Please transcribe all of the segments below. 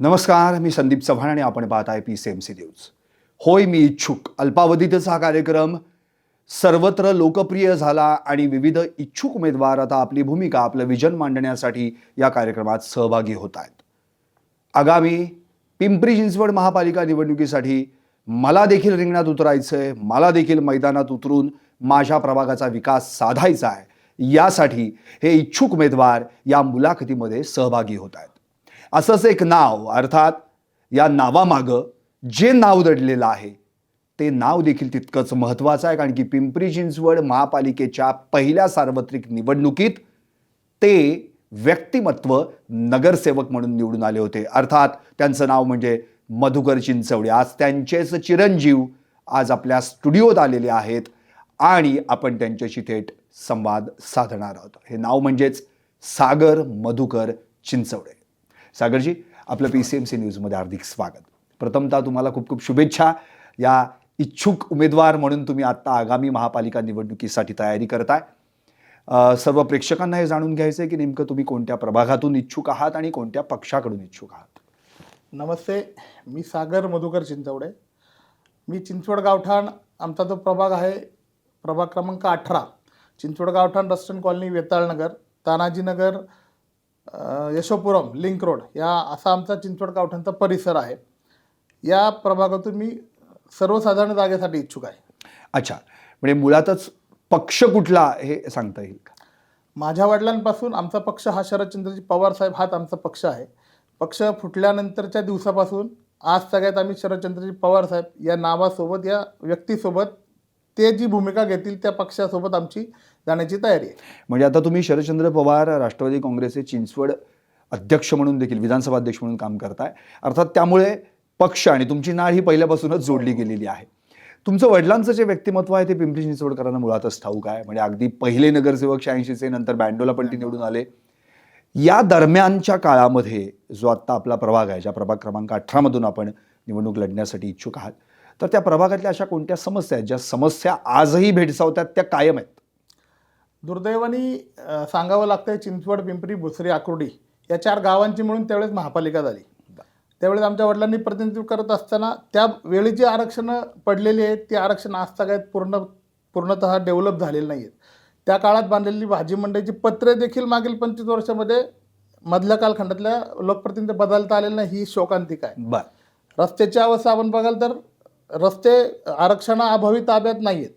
नमस्कार मी संदीप चव्हाण आणि आपण पाहत आहे P C M C news होय मी इच्छुक. अल्पावधीतच हा कार्यक्रम सर्वत्र लोकप्रिय झाला आणि विविध इच्छुक उमेदवार आता आपली भूमिका आपलं विजन मांडण्यासाठी या कार्यक्रमात सहभागी होत आहेत. आगामी पिंपरी चिंचवड महापालिका निवडणुकीसाठी मला देखील रिंगणात उतरायचं आहे मला देखील मैदानात उतरून माझ्या प्रभागाचा विकास साधायचा आहे. यासाठी हे इच्छुक उमेदवार या मुलाखतीमध्ये सहभागी होत आहेत. असंच एक नाव अर्थात या नावामागं जे नाव दडलेलं आहे ते नाव देखील तितकंच महत्त्वाचं आहे. कारण की पिंपरी चिंचवड महापालिकेच्या पहिल्या सार्वत्रिक निवडणुकीत ते व्यक्तिमत्व नगरसेवक म्हणून निवडून आले होते. अर्थात त्यांचं नाव म्हणजे मधुकर चिंचवडे. आज त्यांचेच चिरंजीव आज आपल्या स्टुडिओत आलेले आहेत आणि आपण त्यांच्याशी थेट संवाद साधणार आहोत. हे नाव म्हणजेच सागर मधुकर चिंचवडे. सागरजी आपलं पी सी एम सी न्यूजमध्ये हार्दिक स्वागत. प्रथमतः तुम्हाला खूप खूप शुभेच्छा. या इच्छुक उमेदवार म्हणून तुम्ही आत्ता आगामी महापालिका निवडणुकीसाठी तयारी करताय. सर्व प्रेक्षकांना हे जाणून घ्यायचं आहे की नेमकं तुम्ही कोणत्या प्रभागातून इच्छुक आहात आणि कोणत्या पक्षाकडून इच्छुक आहात? नमस्ते मी सागर मधुकर चिंचवडे. मी चिंचवड गावठाण आमचा जो प्रभाग आहे प्रभाग क्रमांक अठरा. Chinchwad Gaothan Ruston colony Vetalnagar Tanajinagar Yashopuram link road या असा आमचा चिंचवड गावठाणचा परिसर आहे. या प्रभागातून मी सर्वसाधारण जागेसाठी इच्छुक आहे. अच्छा. म्हणजे मुळातच पक्ष कुठला हे सांगता येईल का? माझ्या वडिलांपासून आमचा पक्ष हा शरदचंद्रजी पवार साहेब हाच आमचा पक्ष आहे. पक्ष फुटल्यानंतरच्या दिवसापासून आज सगळ्यात आम्ही शरदचंद्रजी पवार साहेब या नावासोबत या व्यक्तीसोबत ते जी भूमिका घेतील त्या पक्षासोबत आमची जाण्याची तयारी आहे. म्हणजे आता तुम्ही शरदचंद्र पवार राष्ट्रवादी काँग्रेसचे चिंचवड अध्यक्ष म्हणून देखील विधानसभा अध्यक्ष म्हणून काम करताय. अर्थात त्यामुळे पक्ष आणि तुमची नाळ ही पहिल्यापासूनच जोडली गेलेली आहे. तुमचं वडिलांचं जे व्यक्तिमत्व आहे ते पिंपरी चिंचवडकरांना मुळातच ठाऊक आहे. म्हणजे अगदी पहिले नगरसेवक शहाऐंशीचे नंतर बँडोला पण ते निवडून आले. या दरम्यानच्या काळामध्ये जो आत्ता आपला प्रभाग आहे ज्या प्रभाग क्रमांक अठरामधून आपण निवडणूक लढण्यासाठी इच्छुक आहात तर त्या प्रभागातल्या अशा कोणत्या समस्या आहेत? ज्या समस्या आजही भेडसावतात त्या कायम आहेत. दुर्दैवाने सांगावं लागतंय चिंचवड पिंपरी भुसरी आकुर्डी या चार गावांची मिळून त्यावेळेस महापालिका झाली. त्यावेळेस आमच्या वडिलांनी प्रतिनिधित्व करत असताना त्या वेळी जी आरक्षणं पडलेली आहेत ती आरक्षण आज सगळ्यात पूर्ण पूर्णतः डेव्हलप झालेली नाही आहेत त्या काळात बांधलेली भाजी मंडईची पत्रे देखील मागील पंचवीस वर्षामध्ये मधल्या कालखंडातल्या लोकप्रतिनिधी बदलता आलेली नाही ही शोकांतिका आहे. बर. रस्त्याची अवस्था आपण बघाल तर रस्ते आरक्षणाअभावी ताब्यात नाही आहेत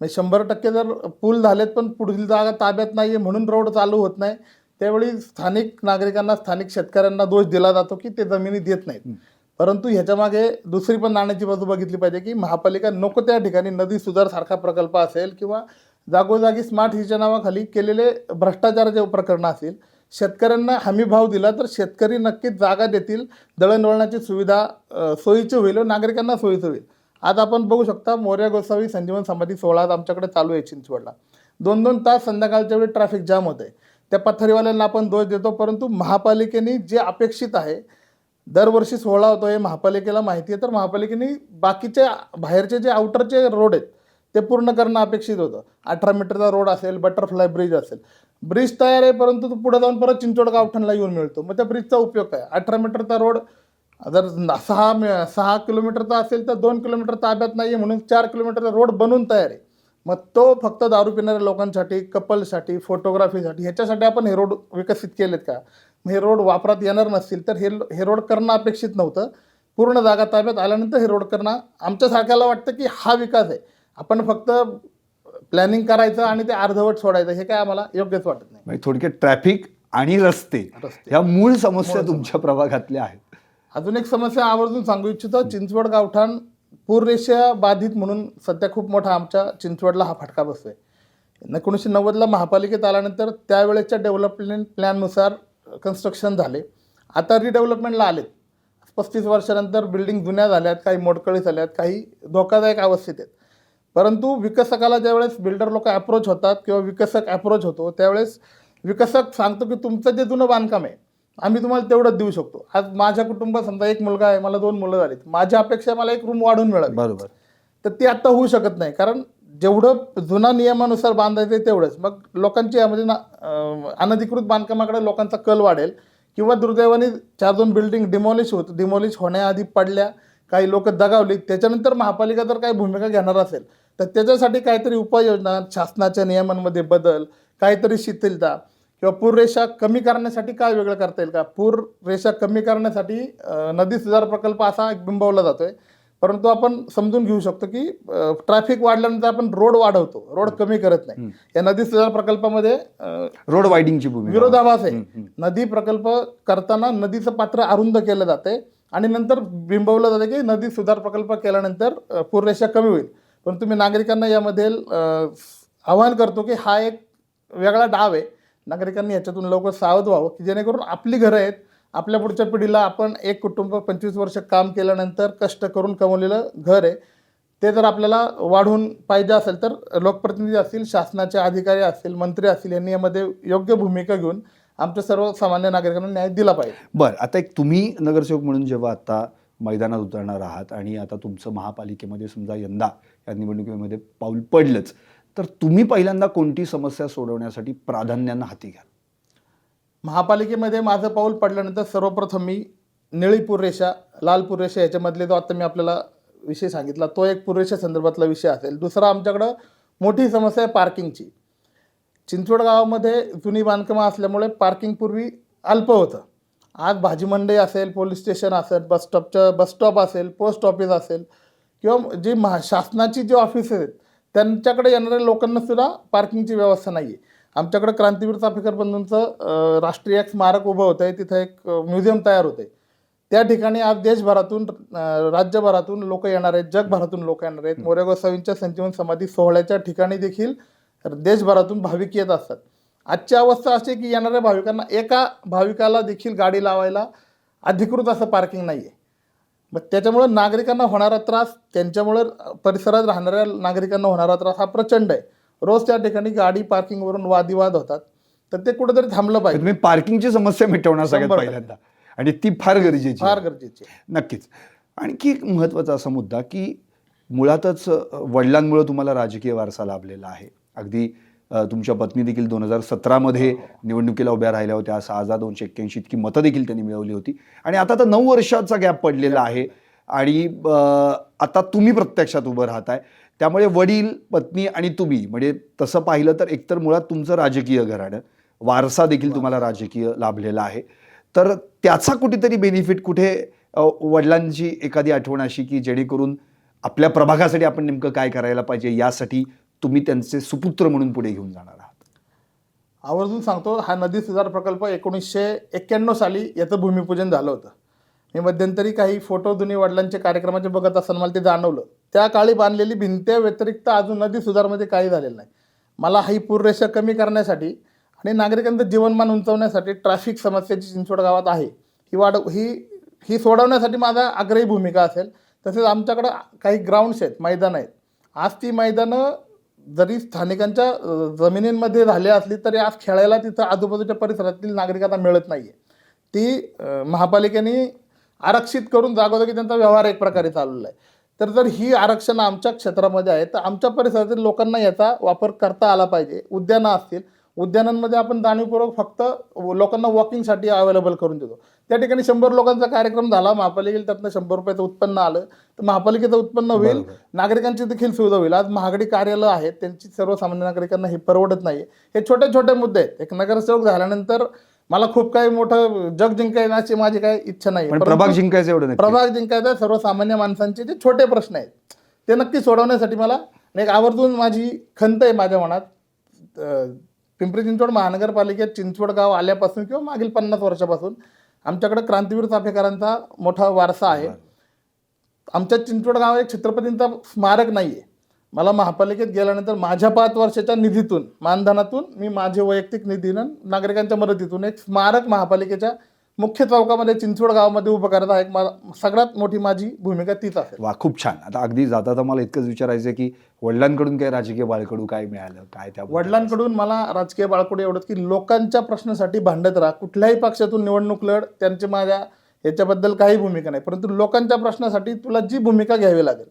म्हणजे शंभर टक्के जर पूल झालेत पण पुढील जागा ताब्यात नाही आहे म्हणून रोड चालू होत नाही. त्यावेळी स्थानिक नागरिकांना स्थानिक शेतकऱ्यांना दोष दिला जातो की ते जमिनी देत नाहीत. परंतु ह्याच्यामागे दुसरी पण नाण्याची बाजू बघितली पाहिजे की महापालिका नको त्या ठिकाणी नदी सुधार सारखा प्रकल्प असेल किंवा जागोजागी स्मार्ट हिच्या नावाखाली केलेले भ्रष्टाचाराचे प्रकरणं असतील शेतकऱ्यांना हमी भाव दिला तर शेतकरी नक्कीच जागा देतील दळणवळणाची सुविधा सोयीची होईल व नागरिकांना सोयीचं होईल. आज आपण बघू शकता मोर्या गोसावी संजीवन समाधी सोहळा आज आमच्याकडे चालू आहे चिंचवडला. दोन दोन तास संध्याकाळच्या वेळी ट्रॅफिक जाम होत. आहे त्या पथारीवाल्यांना आपण दोष देतो परंतु महापालिकेने जे अपेक्षित आहे दरवर्षी सोहळा होतो हे महापालिकेला माहिती आहे तर महापालिकेने बाकीचे बाहेरचे जे आउटरचे रोड आहेत ते पूर्ण करणं अपेक्षित होतं. अठरा मीटरचा रोड असेल बटरफ्लाय ब्रिज असेल. ब्रिज तयार आहे परंतु तो पुढे जाऊन परत चिंचवड गावठणला येऊन मिळतो. मग त्या ब्रिजचा उपयोग काय? अठरा मीटरचा रोड जर सहा मी- सहा किलोमीटरचा असेल तर दोन किलोमीटर ताब्यात नाही आहे म्हणून चार किलोमीटरचा रोड बनवून तयार आहे. मग तो फक्त दारू पिणाऱ्या लोकांसाठी कपलसाठी फोटोग्राफीसाठी ह्याच्यासाठी आपण हे रोड विकसित केलेत का? मग हे रोड वापरात येणार नसतील तर हे हे रोड करणं अपेक्षित नव्हतं. पूर्ण जागा ताब्यात आल्यानंतर हे रोड करणं आमच्यासारख्याला वाटतं की हा विकास आहे. आपण फक्त प्लॅनिंग करायचं आणि ते अर्धवट सोडायचं हे काय आम्हाला योग्यच वाटत नाही. म्हणजे थोडक्यात ट्रॅफिक आणि रस्ते रस्ते. ह्या मूळ समस्या. तुमच्या प्रभागातल्या आहेत. अजून एक समस्या आवर्जून सांगू इच्छितो. चिंचवड गावठाण पूररेषा बाधित म्हणून सध्या खूप मोठा आमच्या चिंचवडला हा फटका बसतोय. एकोणीसशे नव्वदला महापालिकेत आल्यानंतर त्यावेळेच्या डेव्हलपमेंट प्लॅननुसार कन्स्ट्रक्शन झाले. आता रिडेव्हलपमेंटला आलेत. पस्तीस वर्षानंतर बिल्डिंग जुन्या झाल्यात काही मोडकळी झाल्यात काही धोकादायक अवस्थेत आहेत. परंतु विकसकाला ज्यावेळेस बिल्डर लोक ॲप्रोच होतात किंवा विकसक ॲप्रोच होतो त्यावेळेस विकसक सांगतो की तुमचं जे जुनं बांधकाम आहे आम्ही तुम्हाला तेवढंच देऊ शकतो. आज माझ्या कुटुंबात समजा एक मुलगा आहे मला दोन मुलं झालीत. माझ्या अपेक्षा मला एक रूम वाढून मिळावी. बरोबर. तर ती आता होऊ शकत नाही. कारण जेवढं जुना नियमानुसार बांधायचं आहे तेवढंच. मग लोकांची यामध्ये ना अनधिकृत बांधकामाकडे लोकांचा कल वाढेल किंवा दुर्दैवाने चार दोन बिल्डिंग डिमॉलिश होत डिमॉलिश होण्याआधी पडल्या काही लोक दगावली त्याच्यानंतर महापालिका जर काही भूमिका घेणार असेल. तर त्याच्यासाठी काहीतरी उपाययोजना शासनाच्या नियमांमध्ये बदल काहीतरी शिथिलता किंवा पूररेषा कमी करण्यासाठी काय वेगळं करता येईल का? पूर रेषा कमी करण्यासाठी नदी सुधार प्रकल्प असा एक बिंबवला जातोय. परंतु आपण समजून घेऊ शकतो की ट्रॅफिक वाढल्यानंतर आपण रोड वाढवतो. रोड कमी करत नाही. या नदी सुधार प्रकल्पामध्ये रोड वायडिंगची विरोधाभास आहे. नदी प्रकल्प करताना नदीचं पात्र अरुंद केलं जाते आणि नंतर बिंबवलं जातं की नदी सुधार प्रकल्प केल्यानंतर पूररेषा कमी होईल. पण तुम्ही नागरिकांना यामध्ये आवाहन करतो की हा एक वेगळा डाव आहे. नागरिकांनी याच्यातून लवकर सावध व्हावं की जेणेकरून आपली घरं आहेत आपल्या पुढच्या पिढीला आपण एक कुटुंब पंचवीस वर्ष काम केल्यानंतर कष्ट करून कमवलेलं घर आहे ते जर आपल्याला वाढवून पाहिजे असेल तर लोकप्रतिनिधी असतील शासनाचे अधिकारी असतील मंत्री असतील यांनी यामध्ये योग्य भूमिका घेऊन आमच्या सर्वसामान्य नागरिकांना न्याय दिला पाहिजे. बरं आता एक तुम्ही नगरसेवक म्हणून जेव्हा आता मैदानात उतरणार आहात आणि आता तुमचं महापालिकेमध्ये समजा यंदा या निवडणुकीमध्ये पाऊल पडलंच तर तुम्ही पहिल्यांदा कोणती समस्या सोडवण्यासाठी प्राधान्यानं हाती घ्याल? महापालिकेमध्ये माझं पाऊल पडल्यानंतर सर्वप्रथम मी निळी रेषा लाल पुररेषा याच्यामधले जो आता मी आपल्याला विषय सांगितला तो एक पुरेशा संदर्भातला विषय असेल. दुसरा आमच्याकडं मोठी समस्या आहे पार्किंगची. चिंचवड गावामध्ये जुनी बांधकामं असल्यामुळे पार्किंगपूर्वी अल्प होतं. आज भाजी मंडई असेल पोलीस स्टेशन असेल बस स्टॉपचं बस स्टॉप असेल पोस्ट ऑफिस असेल किंवा जी महा शासनाची जी ऑफिस आहेत त्यांच्याकडे येणाऱ्या लोकांना सुद्धा पार्किंगची व्यवस्था नाही आहे आमच्याकडे क्रांतीवीर चाफेकर बंधूंचं राष्ट्रीय एक स्मारक उभं होतं आहे तिथं एक म्युझियम तयार होतं आहे त्या ठिकाणी आज देशभरातून राज्यभरातून लोक येणार आहेत जगभरातून लोक येणार आहेत. मोर्या गोसावींच्या संजीवन समाधी सोहळ्याच्या ठिकाणी देखील देशभरातून भाविक येत असतात. आजची अवस्था अशी की येणाऱ्या भाविकांना एका भाविकाला देखील गाडी लावायला अधिकृत असं पार्किंग नाही आहे मग त्याच्यामुळं नागरिकांना होणारा त्रास त्यांच्यामुळं परिसरात राहणाऱ्या नागरिकांना होणारा त्रास हा प्रचंड आहे रोज त्या ठिकाणी गाडी पार्किंगवरून वादिवाद होतात तर ते कुठेतरी थांबलं पाहिजे तुम्ही पार्किंगची समस्या मिटवणार सगळ्यात. पहिल्यांदा आणि ती फार गरजेची. फार गरजेचे. नक्कीच आणखी एक महत्त्वाचा असा मुद्दा की मुळातच वडिलांमुळे तुम्हाला राजकीय वारसा लाभलेला आहे अगदी तुमच्या पत्नी देखील दोन हजार सतरामध्ये निवडणुकीला उभ्या राहिल्या होत्या. सहा हजार दोनशे एक्क्याऐंशी इतकी मतं देखील त्यांनी मिळवली होती. आणि आता तर नऊ वर्षाचा गॅप पडलेला आहे. आणि आता तुम्ही प्रत्यक्षात उभं राहताय. त्यामुळे वडील पत्नी आणि तुम्ही म्हणजे तसं पाहिलं तर एकतर मुळात तुमचं राजकीय घराणं वारसा देखील तुम्हाला राजकीय लाभलेला आहे. तर त्याचा कुठेतरी बेनिफिट कुठे वडिलांची एखादी आठवण अशी की जेणेकरून आपल्या प्रभागासाठी आपण नेमकं काय करायला पाहिजे यासाठी तुम्ही त्यांचे सुपुत्र म्हणून पुढे घेऊन जाणार आहात. आवर्जून सांगतो हा नदी सुधार प्रकल्प एकोणीसशे एक्क्याण्णव साली याचं भूमिपूजन झालं होतं. मी मध्यंतरी काही फोटो जुनी वडिलांचे कार्यक्रमाचे बघत असताना मला ते जाणवलं. त्या काळी बांधलेली भिंत्या व्यतिरिक्त अजून नदी सुधारमध्ये काही झालेलं नाही. मला ही पूररेषा कमी करण्यासाठी आणि नागरिकांचं जीवनमान उंचवण्यासाठी ट्रॅफिक समस्याची चिंचवड गावात आहे. ही वाढ ही ही सोडवण्यासाठी माझा आग्रही भूमिका असेल. तसेच आमच्याकडं काही ग्राउंड्स आहेत मैदान आहेत. आज ती मैदानं जरी स्थानिकांच्या जमिनींमध्ये झाले असली तरी आज खेळायला तिथं आजूबाजूच्या परिसरातील नागरिकांना मिळत नाही आहे ती महापालिकेने आरक्षित करून जागोजागी त्यांचा व्यवहार एक प्रकारे चाललेला आहे तर जर ही आरक्षण आमच्या क्षेत्रामध्ये आहे तर आमच्या परिसरातील लोकांना याचा वापर करता आला पाहिजे. उद्यानं असतील. उद्यानांमध्ये आपण जाणीवपूर्वक फक्त लोकांना वॉकिंगसाठी अवेलेबल करून देतो. त्या ठिकाणी शंभर लोकांचा कार्यक्रम झाला महापालिकेला त्यातनं शंभर रुपयाचं उत्पन्न आलं. तर महापालिकेचं उत्पन्न होईल. नागरिकांची देखील सुविधा होईल. आज महागडी कार्यालय आहेत त्यांची सर्वसामान्य नागरिकांना हे परवडत नाही. हे छोटे छोटे मुद्दे आहेत. एक नगरसेवक झाल्यानंतर मला खूप काही मोठं जग जिंकायची माझी काही इच्छा नाही. प्रभाग जिंकायचं एवढं प्रभाग जिंकायचा सर्वसामान्य माणसांचे जे छोटे प्रश्न आहेत ते नक्की सोडवण्यासाठी मला एक आवर्जून माझी खंत आहे माझ्या मनात. पिंपरी चिंचवड महानगरपालिकेत चिंचवड गाव आल्यापासून किंवा मागील पन्नास वर्षापासून आमच्याकडे क्रांतीवीर चाफेकरांचा मोठा वारसा आहे. आमच्या चिंचवड गावात एक छत्रपतींचा स्मारक नाही आहे मला महापालिकेत गेल्यानंतर माझ्या पाच वर्षाच्या निधीतून मानधनातून मी माझे वैयक्तिक निधीनं नागरिकांच्या मदतीतून एक स्मारक महापालिकेच्या मुख्य चौकामध्ये चिंचवड गावामध्ये उभं करत आहे. सगळ्यात मोठी माझी भूमिका तीच असेल. वा खूप छान. आता अगदी जाता तर मला इतकंच विचारायचं आहे की वडिलांकडून काय राजकीय बाळकडू काय मिळालं? काय त्या वडिलांकडून मला राजकीय बाळकडे एवढंच की लोकांच्या प्रश्नासाठी भांडत राहा. कुठल्याही पक्षातून निवडणूक लढ त्यांची माझ्या याच्याबद्दल काही भूमिका नाही. परंतु लोकांच्या प्रश्नासाठी तुला जी भूमिका घ्यावी लागेल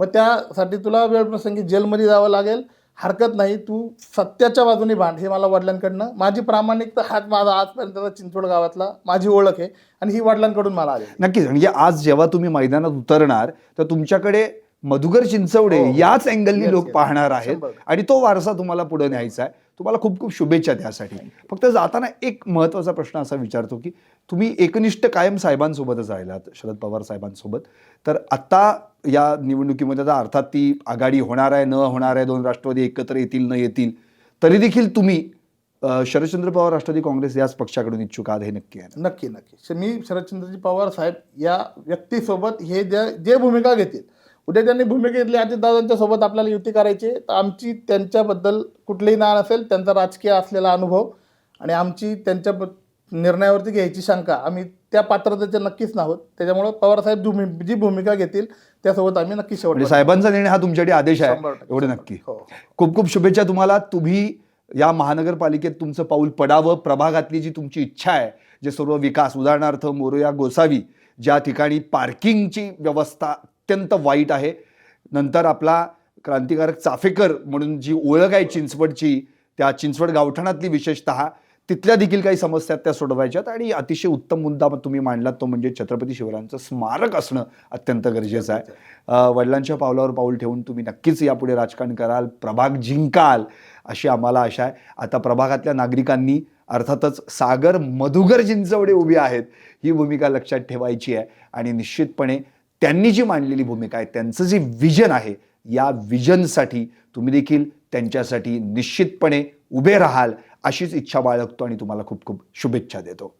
मग त्यासाठी तुला वेळप्रसंगी जेलमध्ये जावं लागेल. हरकत नाही तू सत्याच्या बाजूने भांड. हे मला वडिलांकडनं माझी प्रामाणिकता हाच माझा आजपर्यंतचा चिंचवड गावातला माझी ओळख आहे आणि ही वडिलांकडून मला आली नक्कीच. म्हणजे आज जेव्हा तुम्ही मैदानात उतरणार तर तुमच्याकडे मधुकर चिंचवडे हो. याच अँगलनी लोक. पाहणार आहेत. आणि तो वारसा तुम्हाला पुढे न्यायचा आहे. तुम्हाला खूप खूप शुभेच्छा त्यासाठी फक्त जाताना एक महत्त्वाचा प्रश्न असा विचारतो की तुम्ही एकनिष्ठ कायम साहेबांसोबतच राहिलात शरद पवार साहेबांसोबत. तर आता या निवडणुकीमध्ये आता अर्थात ती आघाडी होणार आहे न होणार आहे दोन राष्ट्रवादी एकत्र येतील न येतील तरी देखील तुम्ही शरदचंद्र पवार राष्ट्रवादी काँग्रेस याच पक्षाकडून इच्छुक आहात हे नक्की आहे नक्की नक्की. श- मी शरदचंद्रजी पवार साहेब या व्यक्तीसोबत हे ज्या जे भूमिका घेतील उद्या त्यांनी भूमिका घेतली अजितदादांच्या सोबत आपल्याला युती करायची तर आमची त्यांच्याबद्दल कुठलीही ना असेल त्यांचा राजकीय असलेला अनुभव आणि आमची त्यांच्या निर्णयावरती घ्यायची शंका आम्ही त्या पात्रतेचे नक्कीच नाहोत त्याच्यामुळं पवारसाहेब जी भूमि- जी भूमिका घेतील त्यासोबत आम्ही नक्की शेवट म्हणजे साहेबांचा निर्णय हा तुमच्यासाठी आदेश आहे एवढं नक्की. हो. खूप खूप शुभेच्छा तुम्हाला. तुम्ही या महानगरपालिकेत तुमचं पाऊल पडावं. प्रभागातली जी तुमची इच्छा आहे जे सर्व विकास उदाहरणार्थ मोरया गोसावी ज्या ठिकाणी पार्किंगची व्यवस्था अत्यंत वाईट आहे. नंतर आपला क्रांतिकारक चाफेकर म्हणून जी ओळख आहे चिंचवडची त्या चिंचवड गावठाणातली विशेषतः तिथल्या देखील काही समस्या त्या सोडवायच्यात आणि अतिशय उत्तम मुद्दा तुम्ही मांडलात तो म्हणजे छत्रपती शिवरायांचं स्मारक असणं अत्यंत गरजेचं आहे. वडिलांच्या पावलावर पाऊल ठेवून तुम्ही नक्कीच यापुढे राजकारण कराल. प्रभाग जिंकाल अशी आम्हाला आशा आहे. आता प्रभागातल्या नागरिकांनी अर्थातच सागर मधुगर जिंचवडे उभी आहेत ही भूमिका लक्षात ठेवायची आहे आणि निश्चितपणे त्यांनी जी मांडलेली भूमिका आहे त्यांचं जे विजन आहे या विजनसाठी तुम्ही देखील त्यांच्यासाठी निश्चितपणे उभे राहाल. अशीच इच्छा बाळगतो आणि तुम्हाला खूप खूप शुभेच्छा देतो.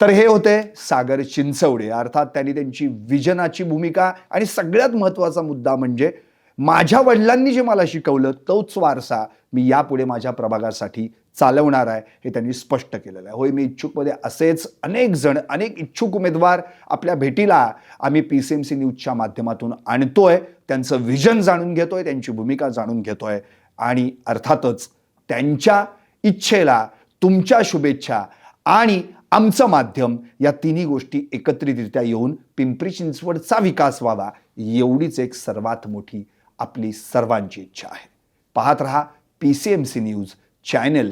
तर हे होते सागर चिंचवडे. अर्थात त्यांनी त्यांची विजनाची भूमिका आणि सगळ्यात महत्त्वाचा मुद्दा म्हणजे माझ्या वडिलांनी जे मला शिकवलं तोच वारसा मी यापुढे माझ्या प्रभागासाठी चालवणार आहे हे त्यांनी स्पष्ट केलेलं आहे. होय मी इच्छुकमध्ये असेच अनेक जण अनेक इच्छुक उमेदवार आपल्या भेटीला आम्ही पी सी एम सी न्यूजच्या माध्यमातून आणतोय. त्यांचं विजन जाणून घेतोय त्यांची भूमिका जाणून घेतोय आणि अर्थातच त्यांच्या इच्छेला तुमच्या शुभेच्छा आणि आमचं माध्यम या तिन्ही गोष्टी एकत्रितरित्या येऊन पिंपरी चिंचवडचा विकास व्हावा एवढीच एक सर्वात मोठी आपली सर्वांची इच्छा आहे. पाहत रहा P C M C news channel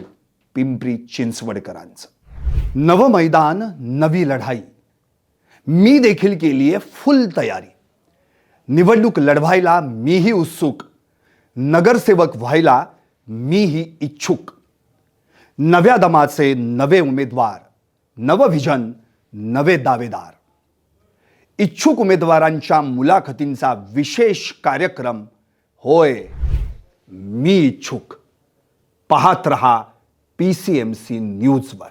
Pimpri चिंचवडकरांचं. नवं मैदान नवी लढाई. मी देखील केली आहे फुल तयारी. निवडणूक लढवायला मीही उत्सुक. नगरसेवक व्हायला मीही इच्छुक. नव्या दमाचे नवे उमेदवार नवविजन नवे दावेदार. इच्छुक उमेदवारांच्या मुलाखतींचा विशेष कार्यक्रम होय मी इच्छुक. पाहत रहा पी सी एम सी न्यूजवर